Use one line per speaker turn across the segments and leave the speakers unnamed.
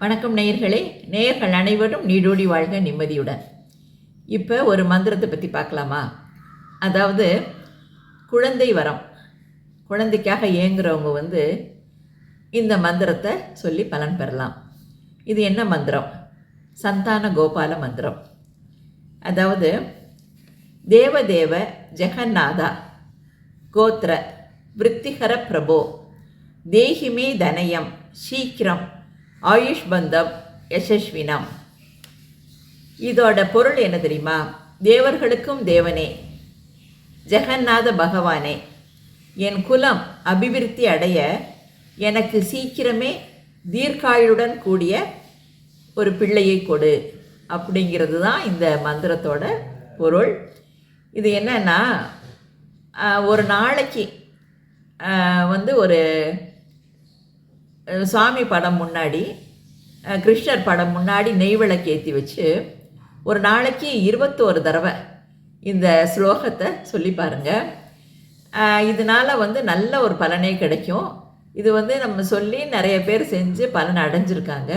வணக்கம் நேயர்களே. நேயர்கள் அனைவரும் நீடோடி வாழ்க நிம்மதியுடன். இப்போ ஒரு மந்திரத்தை பற்றி பார்க்கலாமா? அதாவது குழந்தை வரம். குழந்தைக்காக ஏங்குறவங்க வந்து இந்த மந்திரத்தை சொல்லி பலன் பெறலாம். இது என்ன மந்திரம்? சந்தான கோபால மந்திரம். அதாவது தேவதேவ ஜெகநாதா கோத்ர விருத்திகர பிரபோ. தேகிமே தனயம் சீக்கிரம் ஆயுஷ் பந்தம் யசஸ்வினம். இதோட பொருள் என்ன தெரியுமா? தேவர்களுக்கும் தேவனே. ஜெகநாத பகவானே என் குலம் அபிவிருத்தி அடைய எனக்கு சீக்கிரமே தீர்க்காயுடன் கூடிய ஒரு பிள்ளையை கொடு. அப்படிங்கிறது தான் இந்த மந்திரத்தோட பொருள். இது என்னன்னா ஒரு நாளைக்கு வந்து ஒரு சாமி படம் முன்னாடி கிருஷ்ணர் படம் முன்னாடி நெய் விளக்கு ஏற்றி வச்சு ஒரு நாளைக்கு இருபத்தோரு தடவை இந்த ஸ்லோகத்தை சொல்லி பாருங்கள் இதனால் இதனால வந்து நல்ல ஒரு பலனே கிடைக்கும். இது வந்து நம்ம சொல்லி நிறைய பேர் செஞ்சு பலன் அடைஞ்சிருக்காங்க.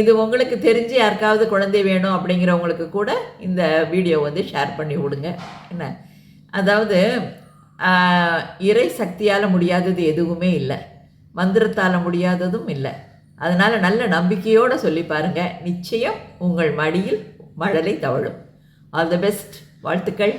இது உங்களுக்கு தெரிஞ்சு யாருக்காவது குழந்தை வேணும் அப்படிங்கிறவங்களுக்கு கூட இந்த வீடியோ வந்து ஷேர் பண்ணி விடுங்க. என்ன? அதாவது இறை சக்தியால் முடியாதது எதுவுமே இல்லை. மந்திரத்தால் முடியாததும் இல்லை. அதனால் நல்ல நம்பிக்கையோடு சொல்லி பாருங்கள் நிச்சயம் உங்கள் மடியில் மழலை தவழும். ஆல் த பெஸ்ட் வாழ்த்துக்கள்.